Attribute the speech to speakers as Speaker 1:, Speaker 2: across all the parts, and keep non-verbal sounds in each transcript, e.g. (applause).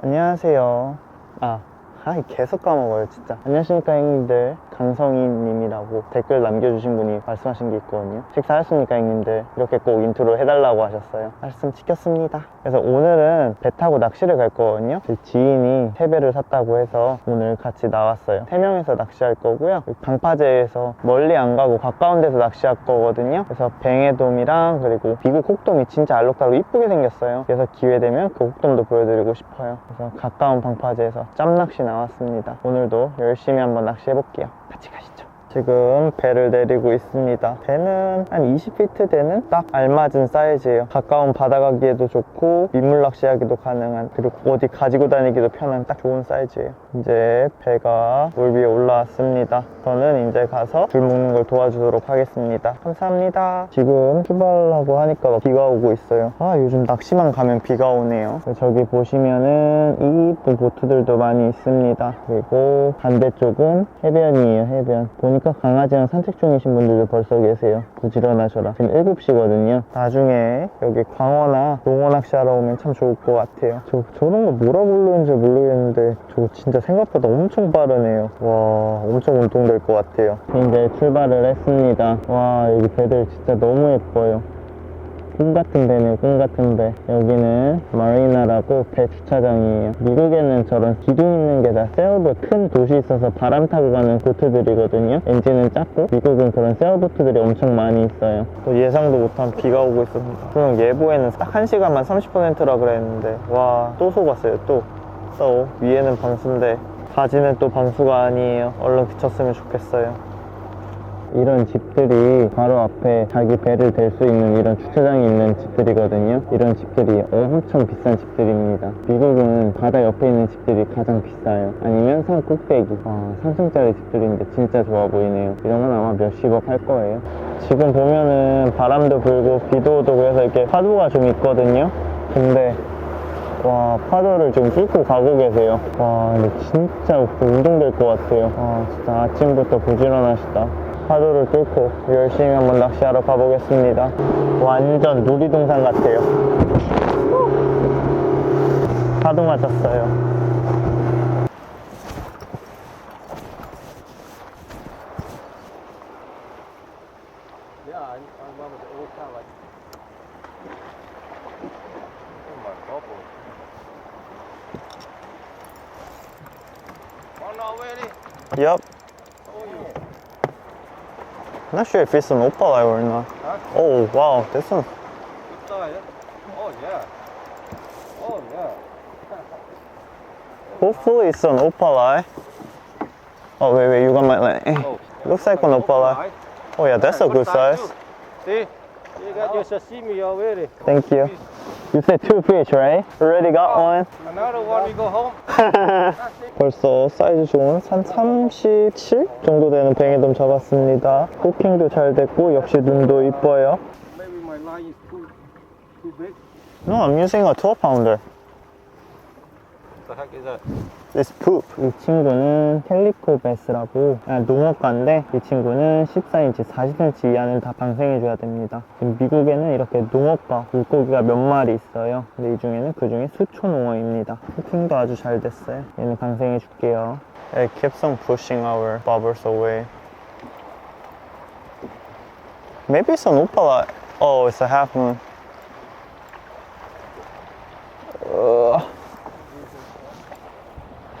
Speaker 1: 안녕하세요. 아, 아이 계속 까먹어요 진짜. 안녕하십니까 형님들. 강성희님이라고 댓글 남겨주신 분이 말씀하신 게 있거든요. 식사하십니까 형님들. 이렇게 꼭 인트로 해달라고 하셨어요. 말씀 지켰습니다. 그래서 오늘은 배 타고 낚시를 갈 거거든요. 제 지인이 세배를 샀다고 해서 오늘 같이 나왔어요. 세 명이서 낚시할 거고요. 방파제에서 멀리 안 가고 가까운 데서 낚시할 거거든요. 그래서 뱅에돔이랑 그리고 미국 혹돔이 진짜 알록달록 이쁘게 생겼어요. 그래서 기회 되면 그 혹돔도 보여드리고 싶어요. 그래서 가까운 방파제에서 짬낚시 나왔습니다. 오늘도 열심히 한번 낚시해 볼게요. 같이 가시죠. 지금 배를 내리고 있습니다. 배는 한 20피트 되는 딱 알맞은 사이즈예요. 가까운 바다 가기에도 좋고 민물 낚시하기도 가능한 그리고 어디 가지고 다니기도 편한 딱 좋은 사이즈예요. 이제 배가 물 위에 올라왔습니다. 저는 이제 가서 줄 묶는 걸 도와주도록 하겠습니다. 감사합니다. 지금 출발하고 하니까 막 비가 오고 있어요. 아 요즘 낚시만 가면 비가 오네요. 저기 보시면은 이쁜 보트들도 많이 있습니다. 그리고 반대쪽은 해변이에요. 해변. 보니까 강아지랑 산책 중이신 분들도 벌써 계세요. 부지런하셔라. 지금 7시거든요. 나중에 여기 광어나 농어 낚시하러 오면 참 좋을 것 같아요. 저, 저런 거 뭐라 부르는지 모르겠는데 저거 진짜 생각보다 엄청 빠르네요. 와 엄청 운동될 것 같아요. 이제 출발을 했습니다. 와 여기 배들 진짜 너무 예뻐요. 꿈 같은 배네요, 꿈 같은 배. 여기는 마리나라고 배 주차장이에요. 미국에는 저런 기둥 있는 게 다 세어보트 큰 도시 있어서 바람 타고 가는 보트들이거든요. 엔진은 작고 미국은 그런 세어보트들이 엄청 많이 있어요. 또 예상도 못한 비가 오고 있었습니다. 분명 예보에는 딱 1시간만 30%라 그랬는데 와 또 속았어요, 또. 또 위에는 방수인데 바지는 또 방수가 아니에요. 얼른 그쳤으면 좋겠어요. 이런 집들이 바로 앞에 자기 배를 댈 수 있는 이런 주차장이 있는 집들이거든요. 이런 집들이 엄청 비싼 집들입니다. 미국은 바다 옆에 있는 집들이 가장 비싸요. 아니면 산 꼭대기. 와, 3층짜리 집들인데 진짜 좋아 보이네요. 이런 건 아마 몇십억 할 거예요. 지금 보면은 바람도 불고 비도 오고 그래서 이렇게 파도가 좀 있거든요. 근데 와 파도를 지금 뚫고 가고 계세요 와 근데 진짜 운동될 것 같아요 와 진짜 아침부터 부지런하시다 파도를 뚫고 열심히 한번 낚시하러 가보겠습니다. 완전 놀이동산 같아요. 파도 맞았어요.
Speaker 2: Ja,
Speaker 1: Not sure if it's an opala or not
Speaker 2: Huh?
Speaker 1: Oh wow this one
Speaker 2: Good size, yeah? Oh, yeah. Oh, yeah. (laughs)
Speaker 1: Hopefully it's an opala Oh wait wait you got my line eh,
Speaker 2: Oh.
Speaker 1: Looks like an opala Oh yeah that's a good size
Speaker 2: See? You got your sashimi already.
Speaker 1: Thank you. You said two fish, right? Already got one.
Speaker 2: Another one, we go home.
Speaker 1: 벌써 사이즈 좋은 한 37 정도 되는 뱅에돔 잡았습니다. 호킹도 잘 됐고 역시 눈도 이뻐요.
Speaker 2: Maybe my line is too, too big.
Speaker 1: No, I'm using a 12 pounder.
Speaker 2: What the heck is that?
Speaker 1: It's poop. 이 친구는 캘리코 베스라고 아, 농어가인데 이 친구는 14인치, 40cm 이하는 다 방생해줘야 됩니다. 미국에는 이렇게 농어가 물고기가 몇 마리 있어요. 근데 이 중에는 그 중에 수초 농어입니다. 호킹도 아주 잘 됐어요. 얘는 방생해줄게요. It keeps on pushing our bubbles away. Maybe it's an opala. Oh, it's a half moon.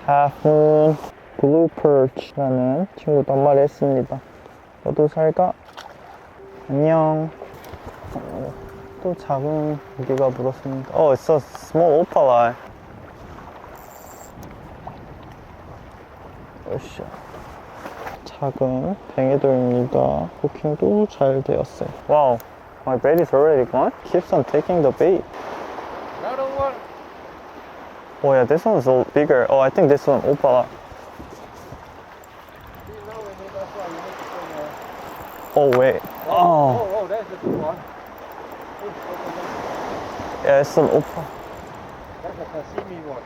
Speaker 1: 하훈 블루 퍼치라는 친구도 한 마리 했습니다. 너도 살가? 안녕. 어, 또 작은 고기가 물었습니다. Oh, it's a small opala. 으쌰. 작은 뱅에돌입니다. 쿠킹도 잘 되었어요. Wow, my bait is already gone. Keeps on taking the bait.
Speaker 2: Another one.
Speaker 1: Oh yeah, this one's a little bigger. Oh, I think this one opala.
Speaker 2: See, now we need that one. We need to bring,
Speaker 1: Oh wait. Oh,
Speaker 2: Oh, oh, that's the good one.
Speaker 1: Yeah, it's an opala.
Speaker 2: That's a sashimi one.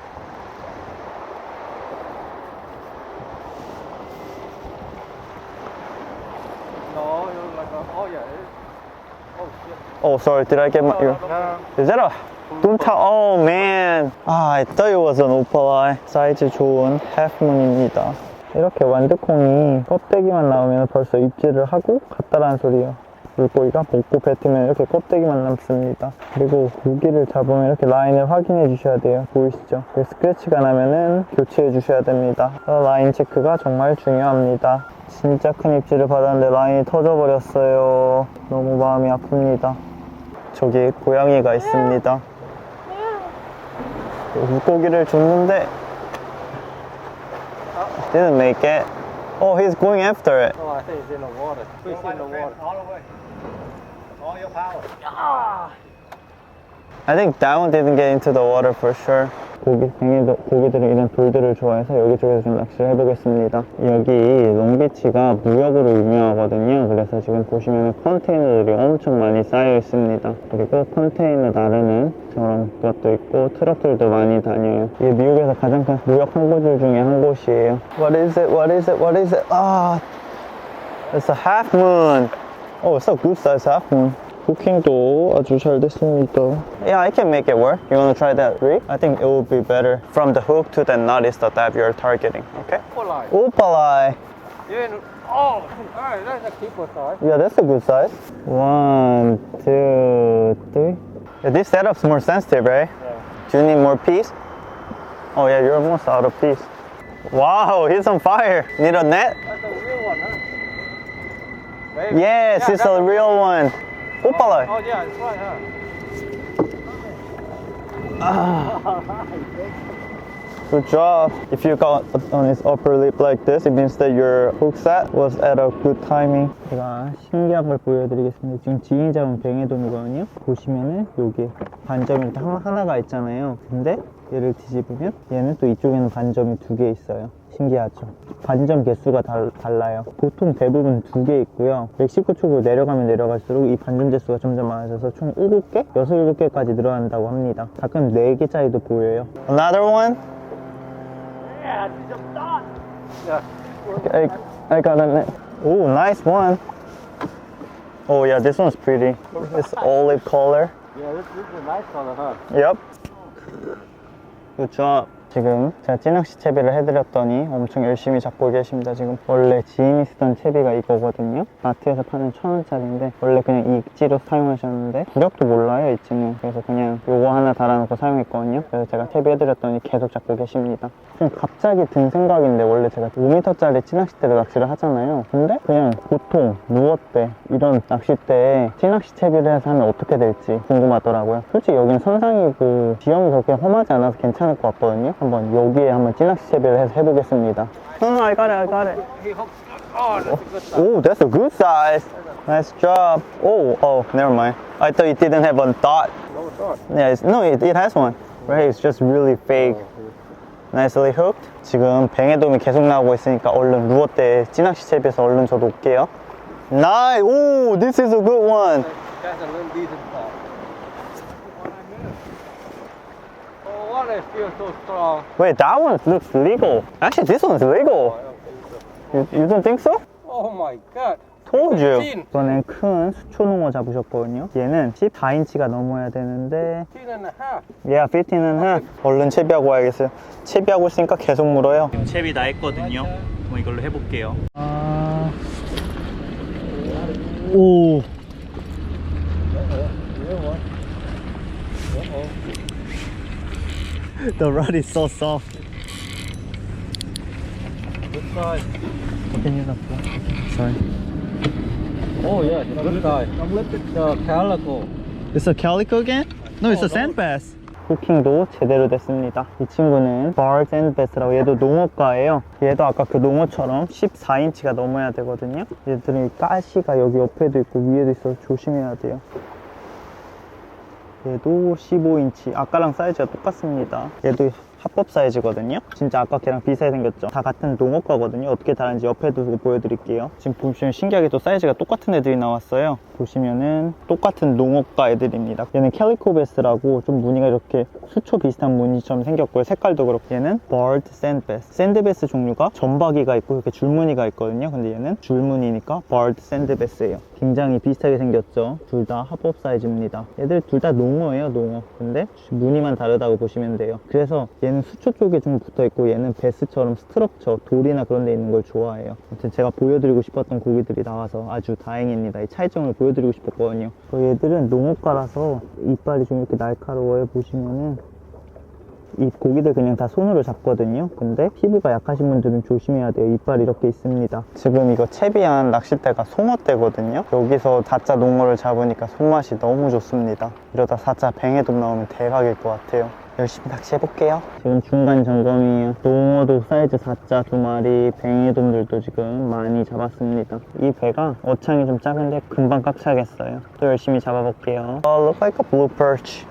Speaker 2: No, you're like a, oh yeah. it- Oh shit.
Speaker 1: Oh, sorry. Did I get my?
Speaker 2: No, no, no.
Speaker 1: is that a oh man. 아, I thought opaleye. 사이즈 좋은 halfmoon입니다. 이렇게 완두콩이 껍데기만 나오면 벌써 입질을 하고 갔다라는 소리예요. 물고기가 먹고 뱉으면 이렇게 껍데기만 남습니다. 그리고 고기를 잡으면 이렇게 라인을 확인해 주셔야 돼요. 보이시죠? 그 스크래치가 나면은 교체해 주셔야 됩니다. 라인 체크가 정말 중요합니다. 진짜 큰 입질을 받았는데 라인이 터져버렸어요. 너무 마음이 아픕니다. 저기 고양이가 있습니다. 물고기를 줬는데 didn't make it. Oh, he's going after it.
Speaker 2: Oh, I think it's in the water. Fish in the water.
Speaker 3: All the way. All your power.
Speaker 1: I think that one didn't get into the water for sure. 고기, 뱅이도, 고기들은 이런 돌들을 좋아해서 여기저기서 좀 낚시를 해보겠습니다. 여기 롱비치가 무역으로 유명하거든요. 그래서 지금 보시면 컨테이너들이 엄청 많이 쌓여 있습니다. 그리고 컨테이너 나르는 저런 것도 있고 트럭들도 많이 다녀요. 이게 미국에서 가장 큰 무역 항구들 중에 한 곳이에요. What is it? What is it? What is it? 아, it's a half moon. Oh, it's a good size half moon. 쿠킹도 아주 잘 됐습니다. Yeah, I can make it work. You wanna try that rig? I think it will be better. From the hook to the knot is the depth you're targeting. Okay?
Speaker 2: Opaleye.
Speaker 1: Opaleye.
Speaker 2: Yeah. no- Oh, alright, that's a keeper size.
Speaker 1: Yeah, that's a good size. One, two, three. Yeah, this setup's more sensitive, right? Do you need more piece? Oh yeah, you're almost out of piece. Wow, he's on fire. Need a net?
Speaker 2: That's a real one, huh? Maybe.
Speaker 1: Yes,
Speaker 2: Yeah,
Speaker 1: it's
Speaker 2: that's
Speaker 1: a real one. Opaleye.
Speaker 2: Oh, yeah, it's right, huh?
Speaker 1: Good job. If you got on his upper lip like this, it means that your hook set was at a good timing. 제가 신기한 걸 보여드리겠습니다. 지금 지인이 잡은 뱅에돔이거든요. 보시면은 여기 반점이 이렇게 하나, 하나가 있잖아요. 근데 얘를 뒤집으면 얘는 또 이쪽에는 반점이 두 개 있어요. 신기하죠? 반점 개수가 달, 달라요. 보통 대부분 두 개 있고요. 멕시코 쪽으로 내려가면 내려갈수록 이 반점 개수가 점점 많아져서 총 7개? 6, 7개까지 늘어난다고 합니다. 가끔 4개짜리도 보여요. Another one?
Speaker 2: Yeah, it's a dot. Yeah.
Speaker 1: I, I got a net. Oh, nice one. Oh yeah, this one's pretty. It's olive color.
Speaker 2: Yeah, this, this is a nice color, huh?
Speaker 1: Yep. Good job. 지금 제가 찌낚시 채비를 해드렸더니 엄청 열심히 잡고 계십니다. 지금 원래 지인이 쓰던 채비가 이거거든요. 마트에서 파는 천 원짜리인데 원래 그냥 익지로 사용하셨는데 구력도 몰라요 이 친구. 그래서 그냥 요거 하나 달아놓고 사용했거든요. 그래서 제가 채비 해드렸더니 계속 잡고 계십니다. 좀 갑자기 든 생각인데 원래 제가 5m짜리 찌낚싯대로 낚시를 하잖아요. 근데 그냥 보통 누웠대 이런 낚싯대에 찌낚시 채비를 해서 하면 어떻게 될지 궁금하더라고요. 솔직히 여기는 선상이고 지형이 그렇게 험하지 않아서 괜찮을 것 같거든요. 한번 여기에 한번 찌낚시 채비를 해서 해보겠습니다. No, no, I got it, I got it.
Speaker 2: He hooked. Oh, that's a good size.
Speaker 1: Oh, that's a good size. Nice job. Oh, oh, never mind. I thought it didn't have a dot.
Speaker 2: No dot.
Speaker 1: Yeah, it's, no, it, it has one. Right, it's just really fake. Nicely hooked. 지금 뱅에돔이 계속 나오고 있으니까 얼른 루어 때 찌낚시 채비에서 얼른 저도 올게요. Nice. Oh, this is a good one.
Speaker 2: Oh.
Speaker 1: Wait, that one looks legal. Actually, this one's legal. You, you don't think so?
Speaker 2: Oh my god.
Speaker 1: You.
Speaker 2: 찐.
Speaker 1: 이번엔 큰 수초농어 잡으셨거든요. 얘는 14인치가 넘어야 되는데
Speaker 2: Ten and a half.
Speaker 1: 얘가 피티는 한 얼른 채비하고 와야겠어요. 채비하고 있으니까 계속 물어요. 지금 채비 다 했거든요. 그럼 이걸로 해볼게요. 아... 오. The rod is so soft.
Speaker 2: Good size.
Speaker 1: Can you not Sorry.
Speaker 2: Oh yeah, good size. The calico.
Speaker 1: It's a calico again? No, it's a sand bass. 후킹도 제대로 됐습니다. 이 친구는 bar sand bass라고 얘도 농어과예요. 얘도 아까 그 농어처럼 14인치가 넘어야 되거든요. 얘들은 이 가시가 여기 옆에도 있고 위에도 있어서 조심해야 돼요. 얘도 15인치. 아까랑 사이즈가 똑같습니다. 얘도 합법 사이즈거든요. 진짜 아까 걔랑 비슷하게 생겼죠. 다 같은 농어과거든요. 어떻게 다른지 옆에도 보여드릴게요. 지금 보시면 신기하게 또 사이즈가 똑같은 애들이 나왔어요. 보시면은 똑같은 농업가 애들입니다. 얘는 캘리코베스라고 좀 무늬가 이렇게 수초 비슷한 무늬처럼 생겼고요. 색깔도 그렇고 얘는 버드 샌드베스. 샌드베스 종류가 점박이가 있고 이렇게 줄무늬가 있거든요. 근데 얘는 줄무늬니까 버드 샌드베스예요. 굉장히 비슷하게 생겼죠. 둘 다 합법 사이즈입니다. 얘들 둘 다 농어예요, 농어. 근데 무늬만 다르다고 보시면 돼요. 그래서 얘는 수초 쪽에 좀 붙어 있고 얘는 베스처럼 스트럭처, 돌이나 그런 데 있는 걸 좋아해요. 아무튼 제가 보여드리고 싶었던 고기들이 나와서 아주 다행입니다. 이 차이점을 보여드리고 싶었거든요. 저 얘들은 농어가라서 이빨이 좀 이렇게 날카로워요. 보시면은 이 고기들 그냥 다 손으로 잡거든요. 근데 피부가 약하신 분들은 조심해야 돼요. 이빨 이렇게 있습니다. 지금 이거 채비한 낚싯대가 송어대거든요. 여기서 사자 농어를 잡으니까 손맛이 너무 좋습니다. 이러다 사자 뱅에돔 나오면 대박일 것 같아요. 열심히 낚시해볼게요. 지금 중간 점검이에요. 농어도 사이즈 4자 두 마리, 뱅에돔들도 지금 많이 잡았습니다. 이 배가 어창이 좀 작은데 금방 꽉 차겠어요. 또 열심히 잡아볼게요. Oh, look like a blue perch.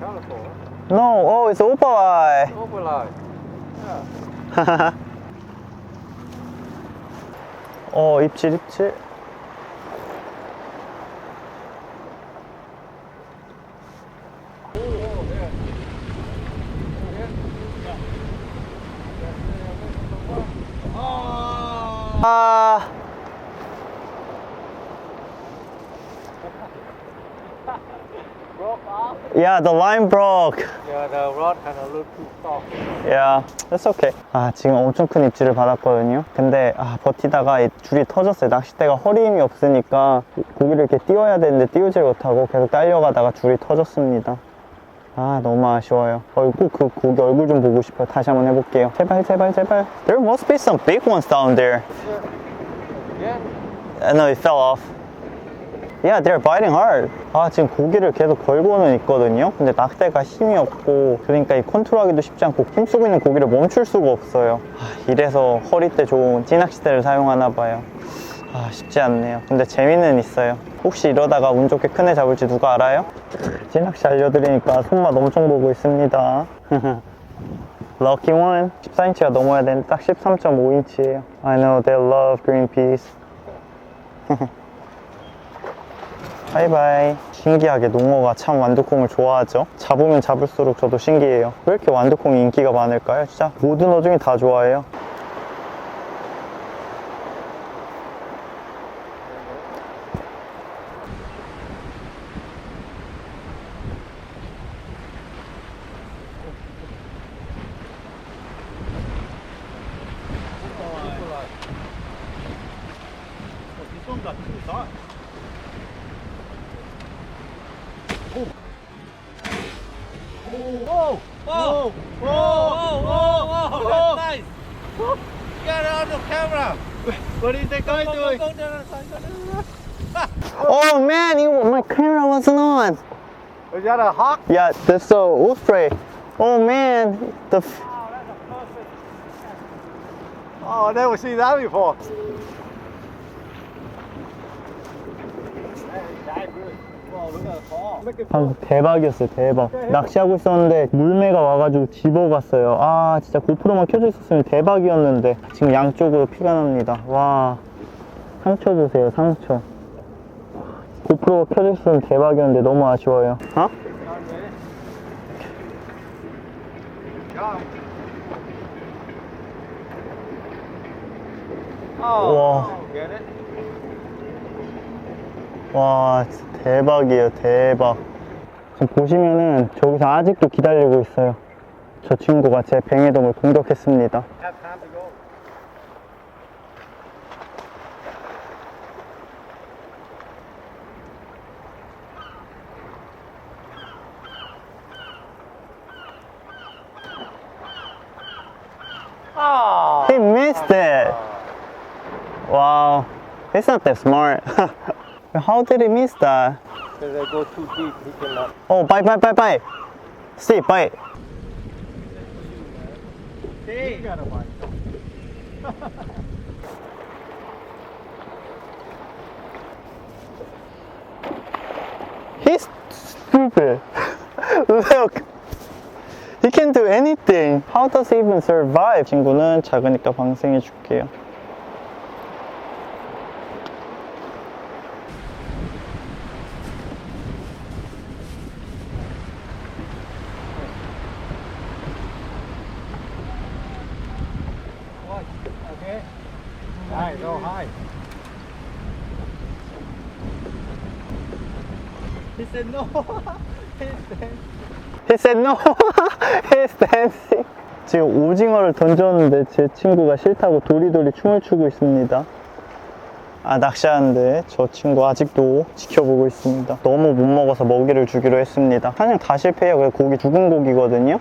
Speaker 2: No, it's just calico.
Speaker 1: No, oh, it's opaleye.
Speaker 2: Overlay.
Speaker 1: 어, 입질, 입질. Yeah, the line broke.
Speaker 2: Yeah, the rod kind of look too soft.
Speaker 1: Yeah, that's okay. 아, 지금 엄청 큰 입질을 받았거든요. 근데, 아, 버티다가 이 줄이 터졌어요. 낚싯대가 허리 힘이 없으니까 고기를 이렇게 띄워야 되는데 띄우질 못하고 계속 딸려가다가 줄이 터졌습니다. 아, 너무 아쉬워요. 어, 꼭그 고기 얼굴 좀 보고 싶어요. 다시 한번 해볼게요. 제발, 제발, 제발. There must be some big ones down there.
Speaker 2: Yeah.
Speaker 1: No, it fell off. Yeah, they're biting hard. 아, 지금 고기를 계속 걸고는 있거든요. 근데 낙대가 힘이 없고, 그러니까 이 컨트롤하기도 쉽지 않고, 힘쓰고 있는 고기를 멈출 수가 없어요. 아, 이래서 허리 때 좋은 찌낚시대를 사용하나 봐요. 아, 쉽지 않네요. 근데 재미는 있어요. 혹시 이러다가 운 좋게 큰 애 잡을지 누가 알아요? 찌낚시 알려드리니까 손맛 엄청 보고 있습니다. (laughs) Lucky one. 14인치가 넘어야 되는데 딱 13.5인치예요. I know they love green peas. (laughs) 바이바이. 신기하게 농어가 참 완두콩을 좋아하죠. 잡으면 잡을수록 저도 신기해요. 왜 이렇게 완두콩이 인기가 많을까요? 진짜 모든 어종이 다 좋아해요.
Speaker 3: One got two
Speaker 2: Whoa! Whoa! Whoa! Whoa! Whoa! That's nice. Get it on the camera. Go.
Speaker 1: Oh man, you, my camera wasn't on.
Speaker 3: Is that a hawk?
Speaker 1: Yeah, that's the osprey. Oh man, the f-
Speaker 3: Oh, I never seen that before.
Speaker 1: 방금 대박이었어요, 대박. 낚시하고 있었는데 물매가 와가지고 집어갔어요. 아, 진짜 고프로만 켜져 있었으면 대박이었는데 지금 양쪽으로 피가 납니다. 와, 상처 보세요, 상처. 고프로가 켜져 있었으면 대박이었는데 너무 아쉬워요. 어?
Speaker 3: It?
Speaker 1: 와, 대박이에요, 대박. 보시면은 저기서 아직도 기다리고 있어요. 저 친구가 제 뱅에돔을 공격했습니다. He missed it. Wow. He's not that smart. (laughs) How did he miss that?
Speaker 2: Because they go too deep, he cannot.
Speaker 1: Oh, bite, bite, bite, bite. Steve, bite.
Speaker 3: Hey. You got a bite.
Speaker 1: He's stupid. Look. He can do anything. How does he even survive? 친구는 작으니까 방생해 줄게요.
Speaker 3: Okay. Hi, go hi. He said no. (laughs) He's dead.
Speaker 1: He said no. (laughs) He's dancing. 지금 오징어를 던졌는데 제 친구가 싫다고 도리도리 춤을 추고 있습니다. 아, 낚시하는데 저 친구 아직도 지켜보고 있습니다. 너무 못 먹어서 먹이를 주기로 했습니다. 사냥 다 실패해요. 고기 죽은 고기거든요.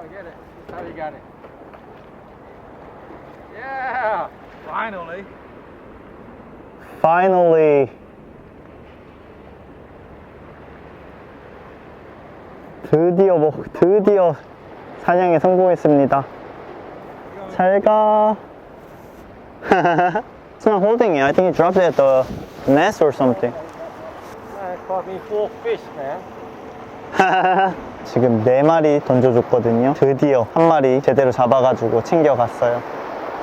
Speaker 3: Oh, get it. How you got it? Yeah. Finally.
Speaker 1: Finally. 드디어 먹, 드디어 사냥에 성공했습니다. 잘 가. It's not holding it. I think it dropped it at the nest or something.
Speaker 3: I caught me four fish, man.
Speaker 1: 지금 네 마리 던져줬거든요. 드디어 한 마리 제대로 잡아가지고 챙겨갔어요.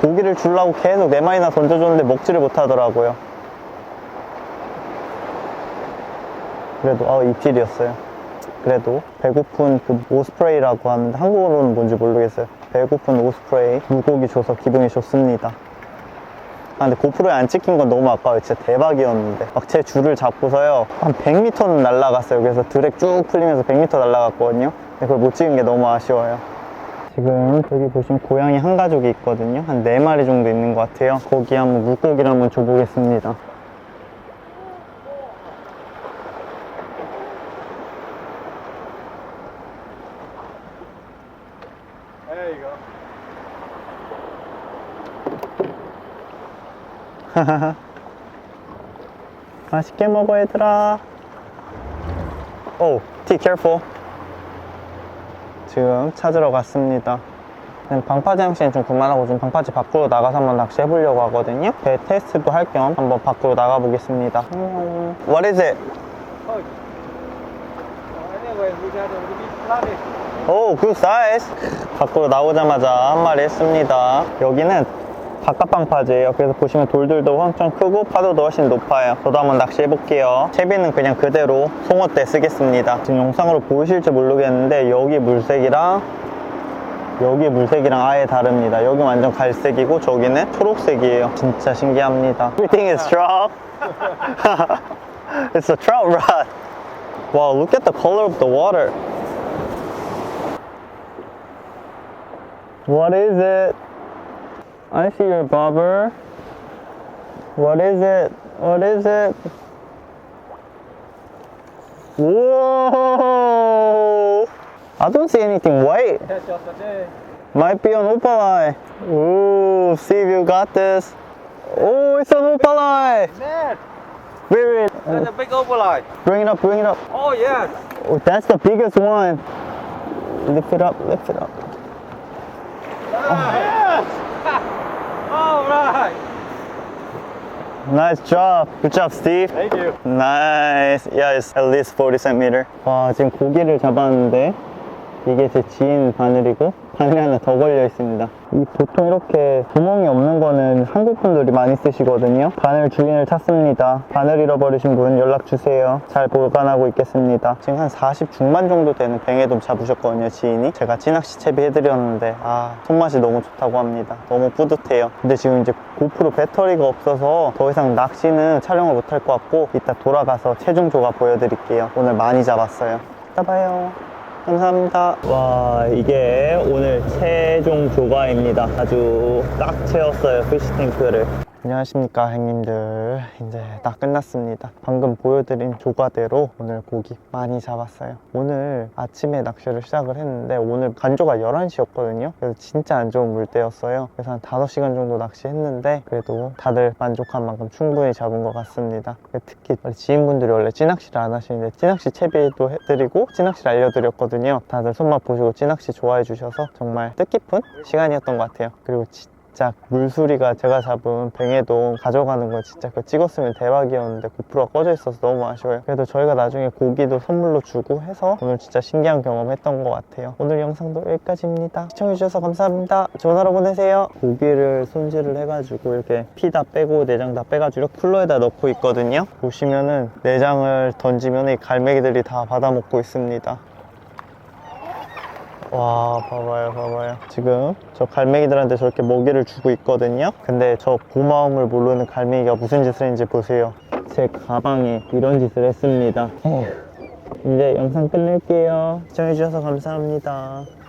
Speaker 1: 고기를 주려고 계속 네 마리나 던져줬는데 먹지를 못하더라고요. 그래도 아 이틀이었어요. 그래도 배고픈 그 오스프레이라고 하는데 한국어로는 뭔지 모르겠어요. 배고픈 오스프레이 물고기 줘서 기분이 좋습니다. 아 근데 고프로에 안 찍힌 건 너무 아까워요. 진짜 대박이었는데 막 제 줄을 잡고서요 한 100m는 날아갔어요. 그래서 드랙 쭉 풀리면서 100m 날아갔거든요. 근데 그걸 못 찍은 게 너무 아쉬워요. 지금 여기 보시면 고양이 한 가족이 있거든요. 한 4마리 정도 있는 것 같아요. 거기 한번 물고기를 한번 줘보겠습니다.
Speaker 3: There you go. (laughs)
Speaker 1: 맛있게 먹어 얘들아 오, 티 careful 지금 찾으러 갔습니다 그냥 방파제 낚시는 좀 그만하고 좀 방파제 밖으로 나가서 한번 낚시 해 보려고 하거든요 배 테스트도 할 겸 한번 밖으로 나가 보겠습니다 안녕. What is it?
Speaker 3: Oh. Flooded.
Speaker 1: 오, 굿 사이즈 밖으로 나오자마자 한 마리 했습니다 여기는 바깥 방파제예요. 그래서 보시면 돌들도 엄청 크고 파도도 훨씬 높아요. 저도 한번 낚시해 볼게요. 채비는 그냥 그대로 송어 때 쓰겠습니다. 지금 영상으로 보이실지 모르겠는데 여기 물색이랑 여기 물색이랑 아예 다릅니다. 여기 완전 갈색이고 저기는 초록색이에요. 진짜 신기합니다. Everything is trout. (laughs) It's a trout rod. Wow, look at the color of the water. What is it? I see your bobber. What is it? What is it? Whoa! I don't see anything white.
Speaker 3: Catch us today.
Speaker 1: Might be an opaleye. Ooh, see if you got this. Oh, it's an opaleye.
Speaker 3: Man,
Speaker 1: Wait, wait.
Speaker 3: that's a big overlay.
Speaker 1: Bring it up, bring it up.
Speaker 3: Oh, yes.
Speaker 1: Oh, that's the biggest one. Lift it up, lift it up.
Speaker 3: Yes.
Speaker 1: Nice job. Good job, Steve.
Speaker 3: Thank you.
Speaker 1: Nice. Yeah, it's at least 40 centimeter. 와, 지금 고기를 잡았는데 이게 제 지인 바늘이고 바늘이 하나 더 걸려 있습니다. 이 보통 이렇게 구멍이 없는 거는 한국 분들이 많이 쓰시거든요. 바늘 주인을 찾습니다. 바늘 잃어버리신 분 연락 주세요. 잘 보관하고 있겠습니다. 지금 한 40 중반 정도 되는 뱅에돔 잡으셨거든요, 지인이. 제가 찌낚시 채비 해드렸는데 아 손맛이 너무 좋다고 합니다. 너무 뿌듯해요. 근데 지금 이제 고프로 배터리가 없어서 더 이상 낚시는 촬영을 못할 것 같고 이따 돌아가서 최종 조각 보여드릴게요. 오늘 많이 잡았어요. 이따 봐요. 감사합니다. 와, 이게 오늘 최종 조과입니다. 아주 꽉 채웠어요, 피시탱크를. 안녕하십니까, 형님들. 이제 다 끝났습니다. 방금 보여드린 조과대로 오늘 고기 많이 잡았어요. 오늘 아침에 낚시를 시작을 했는데 오늘 간조가 11시였거든요. 그래서 진짜 안 좋은 물때였어요. 그래서 한 5시간 정도 낚시했는데 그래도 다들 만족한 만큼 충분히 잡은 것 같습니다. 특히 지인분들이 원래 찌낚시를 안 하시는데 찌낚시 채비도 해드리고 찌낚시를 알려드렸거든요. 다들 손맛 보시고 찌낚시 좋아해 주셔서 정말 뜻깊은 시간이었던 것 같아요. 그리고 진짜 진짜 물수리가 제가 잡은 뱅에도 가져가는 거 진짜 그거 찍었으면 대박이었는데 고프로가 꺼져 있어서 너무 아쉬워요. 그래도 저희가 나중에 고기도 선물로 주고 해서 오늘 진짜 신기한 경험 했던 것 같아요. 오늘 영상도 여기까지입니다. 시청해주셔서 감사합니다. 좋은 하루 보내세요. 고기를 손질을 해가지고 이렇게 피 다 빼고 내장 다 빼가지고 이렇게 쿨러에다 넣고 있거든요. 보시면은 내장을 던지면 이 갈매기들이 다 받아먹고 있습니다. 와 봐봐요 봐봐요. 지금 저 갈매기들한테 저렇게 먹이를 주고 있거든요. 근데 저 고마움을 모르는 갈매기가 무슨 짓을 했는지 보세요. 제 가방에 이런 짓을 했습니다. 에휴. 이제 영상 끝낼게요. 시청해주셔서 감사합니다